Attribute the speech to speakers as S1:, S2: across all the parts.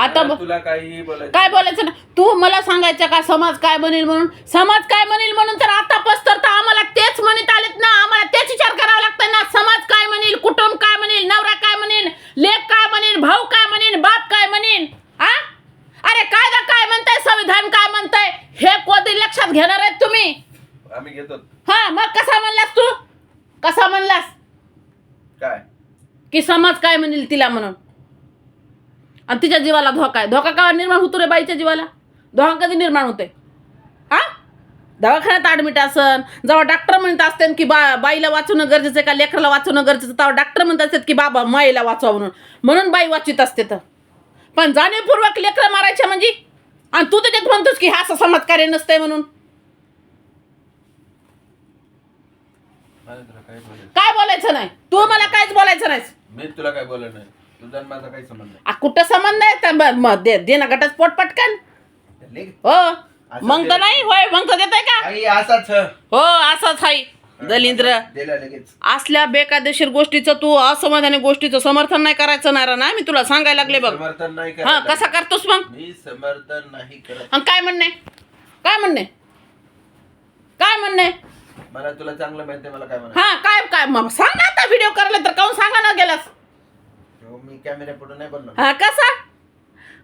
S1: आता ब-
S2: तुला काही बोलायचं
S1: काय बोलायचं ना? तू मला सांगायचं का समाज काय म्हणेल म्हणून? समाज काय म्हणेल म्हणून तर आता पस्तर तर आम्हाला तेच म्हणत आलेत ना. आम्हाला तेच विचार करावा लागतं ना. समाज काय म्हणेल कुटुंब काय म्हणेल नवरा काय म्हणेल लेख काय म्हणेल भाऊ काय म्हणेल बाप काय म्हणेल? आ? अरे कायदा काय म्हणताय संविधान काय म्हणताय हे कोणते लक्षात घेणार आहेत तुम्ही?
S2: आम्ही घेतो.
S1: हा मग कसा म्हणलास तू? कसा म्हणलास?
S2: काय?
S1: की समाज काय म्हणेल तिला म्हणून? आणि तिच्या जीवाला धोका आहे. धोका का निर्माण होतो रे बाईच्या जीवाला? धोका कधी निर्माण होते हा? दवाखान्यात ॲडमिट असन जेव्हा डॉक्टर म्हणत असते की बा बाईला वाचवणं गरजेचं आहे का लेकराला वाचवणं गरजेचं तेव्हा डॉक्टर म्हणत असतात की बाबा माईला वाचवा म्हणून. म्हणून बाई वाचित असते तर. पण जाणीवपूर्वक लेकरं मारायच्या म्हणजे? आणि तू त्याच्यात म्हणतोस की हा असं समाजकार्य नसतंय म्हणून?
S2: काय बोलायचं
S1: नाही? तू मला काहीच बोलायचं नाहीस.
S2: मी तुला काय बोलत नाही. तुझा आणि माझा काही संबंध
S1: आ, कुठं संबंध आहे? तर ब- म- दे दे ना गटच पोट पटकन.
S2: नाही.
S1: हो. मग तर नाही होय मग तर देताय का?
S2: आई असाच
S1: हो. असंच हाय दलिंद्र.
S2: दिला लगेच.
S1: असल्या बेकायदेशीर गोष्टीचं तू असमाधानी गोष्टीचं समर्थन नाही करायचं नाही ना मी तुला सांगायला लागले बघ.
S2: समर्थन नाही
S1: हा
S2: करत
S1: कसा करतोस मग?
S2: मी समर्थन नाही करत.
S1: आणि काय म्हणणे? काय म्हणणे? काय म्हणणे?
S2: मला तुला चांगलं माहिती आहे मला काय म्हणा
S1: हा काय काय मग सांग ना आता व्हिडिओ करायला तर काऊन सांगा ना गेलास?
S2: मी कॅमेरा पुढे नाही बोललो
S1: हा कसा?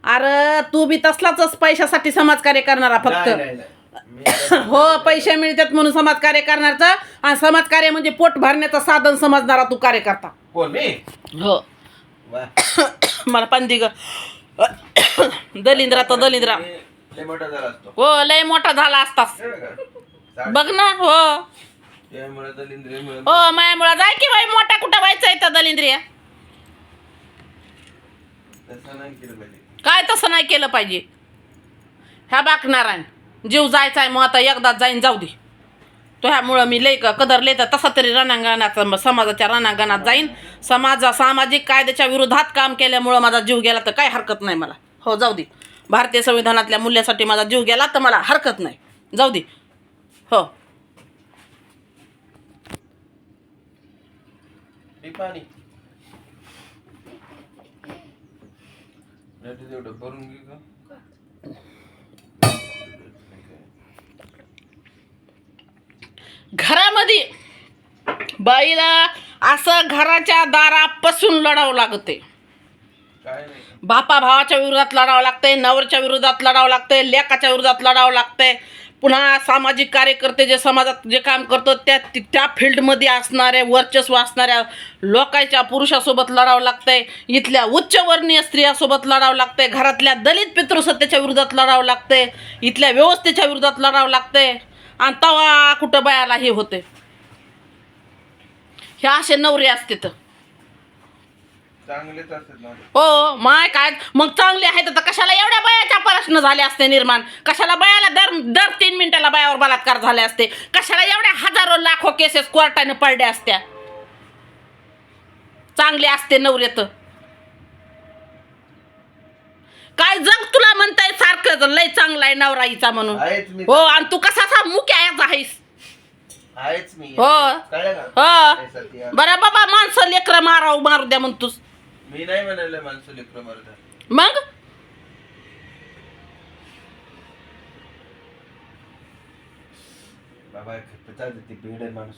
S1: अरे तू बी तसलाच पैशासाठी समाजकार्य करणारा फक्त.
S2: नाही, नाही, नाही. मी
S1: हो पैसे मिळतात म्हणून समाजकार्य करण्याचा आणि समाजकार्य म्हणजे पोट भरण्याचं साधन समजणारा तू कार्यकर्ता
S2: कोण मी?
S1: हो.
S2: वा.
S1: मला पण दिग. दलिंद्रा तर दलिंद्रा.
S2: मी लय मोठा झाला असतो.
S1: हो लय मोठा झाला असतास. बघ ना हो.
S2: त्यामुळे
S1: हो मायामुळं जाय की बाई मोठा कुठं व्हायचं आहे तर दलिंद्रिया
S2: तसं नाही केलं पाहिजे
S1: काय तसं नाही केलं पाहिजे? ह्या बाक नारायण जीव जायचा आहे मग आता एकदाच जाईन जाऊ दे. तो ह्यामुळं मी लई क- कदरले तर तसा तरी रणांगणात समाजाच्या रणांगणात जाईन. समाजा सामाजिक कायद्याच्या विरोधात काम केल्यामुळं माझा जीव गेला तर काय हरकत नाही मला. हो जाऊ दे. भारतीय संविधानातल्या मूल्यासाठी माझा जीव गेला तर मला हरकत नाही. जाऊ दे. हो.
S2: हे पाणी. नाही तर तेवढं भरून घे का?
S1: घरामध्ये बाईला असं घराच्या दारापासून लढावं लागते. बापा भावाच्या विरोधात लढावं लागतंय नवरच्या विरोधात लढावं लागतंय लेकाच्या विरोधात लढावं लागतंय पुन्हा सामाजिक कार्यकर्ते जे समाजात जे काम करतो त्या त्या फील्डमध्ये असणाऱ्या वर्चस्व असणाऱ्या लोकांच्या पुरुषासोबत लढावं लागतंय. इथल्या उच्चवर्णीय स्त्रियासोबत लढावं लागतंय. घरातल्या दलित पितृसत्तेच्या विरोधात लढावं लागतंय. इथल्या व्यवस्थेच्या विरोधात लढावं लागतंय. आणि तवा कुठं बायाला हे होते हे असे नवरे असते तर.
S2: चांगलेच असतात ना.
S1: हो माय काय मग चांगले आहेत तर कशाला एवढ्या बयाच्या प्रश्न झाले असते निर्माण? कशाला बयाला दर दर तीन मिनिटाला बयावर बलात्कार झाले असते? कशाला एवढ्या हजारो लाखो केसेस कोर्टाने पडल्या असत्या? चांगले असते नवरे तर. काय जग तुला म्हणताय सारखं लय चांगला आहे नवराईचा म्हणून.
S2: आहेच मी.
S1: हो आणि तू कसा असा मुक्या याचा आहेस?
S2: आहेच मी.
S1: हो.
S2: कळलं
S1: हो
S2: सत्य.
S1: बरं बाबा माणसं लेकरं माराव मारू द्या म्हणतोस.
S2: मी नाही म्हणाले माणसं लेकरं मारतात
S1: मग?
S2: बाबा ती बेड आहे माणूस.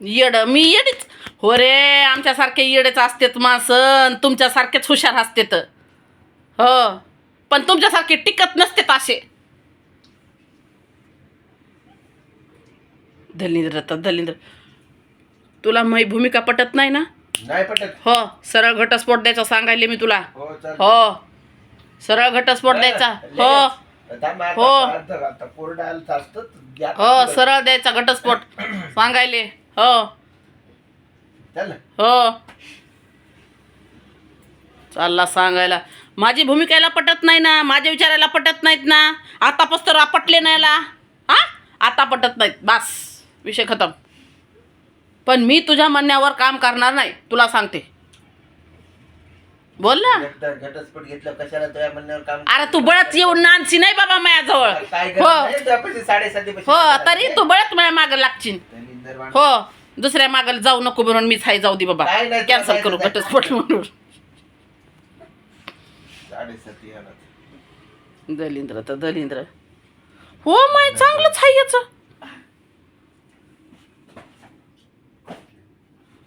S1: येड मी येडीच. हो रे आमच्यासारखे येडेच असतेत माणसं तुमच्यासारखेच हुशार असतेत. हो पण तुमच्यासारखे टिकत नसतेत असे. दलिंद्र तर दलिंद्र तुला मै भूमिका पटत नाही ना?
S2: नाही पटत.
S1: हो सरळ घटस्फोट द्यायचा सांगायले मी तुला.
S2: हो चाल
S1: हो. सरळ घटस्फोट द्यायचा. हो. हो.
S2: आता कोरडा आलं असतं द्या-
S1: हो सरळ द्यायचा घटस्फोट सांगायले. हो.
S2: चल.
S1: हो. चालला सांगायला. माझी भूमिका याला पटत नाही ना? माझ्या विचारायला पटत नाहीत ना? आतापासून आपटले नाही हा? आता पटत नाहीत. बस. विषय खतम. पण मी तुझ्या म्हणण्यावर काम करणार नाही तुला सांगते. बोल ना.
S2: एकदा घटस्फोट घेतलं कशाला तुझ्या म्हणण्यावर काम
S1: अरे तू बळच येऊन नांदशी नाही बाबा माझ्याजवळ.
S2: काय
S1: हो.
S2: साडेसाती
S1: हो तरी तू बळच माझ्या मागं लागशील. हो दुसऱ्या मागं जाऊ नको म्हणून मीच हाय जाऊ दे बाबा.
S2: नाही,
S1: कॅन्सल करू
S2: नाही.
S1: घटस्फोट म्हणून.
S2: साडेसाती
S1: दलिंद्र तर दलिंद्र. हो माय चांगलंच आहे याच.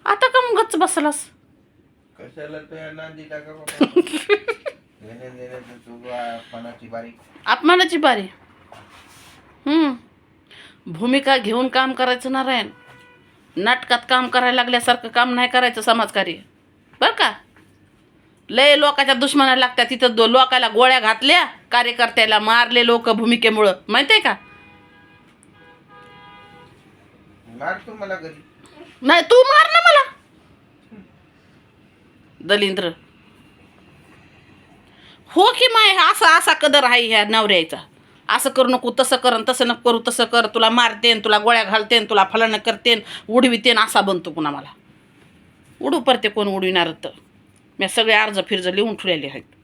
S1: आता का मग गच्च बसलास?
S2: कशाला तुझ्या नांदी टाका बाबा? घेण्या देण्याचं तुझं पणाची बारी
S1: अपमानाची बारी. हम्म. भूमिका घेऊन काम करायचं नारायण. नाटकात काम करायला लागल्यासारखं काम नाही करायचं समाजकार्य. बरं का? लय लोकाच्या दुश्मना लागतात तिथं दो लोकाला गोळ्या घातल्या कार्यकर्त्याला मारले लोक भूमिकेमुळं. माहिती आहे का?
S2: मार तू मला घरी.
S1: नाही तू मार ना मला. दलिंद्र. हो की माय असा असा कदर आहे ह्या नवऱ्याचा. असं करू नको तसं कर तसं नको करू तसं कर. तुला मारतेन तुला गोळ्या घालतेन तुला फलानं करतेन उडवितेन असा बनतो पुन्हा मला. उडू परते कोण उडविणार तर. मी सगळे अर्ज फिर्ज लिहून ठेवलेले आहेत.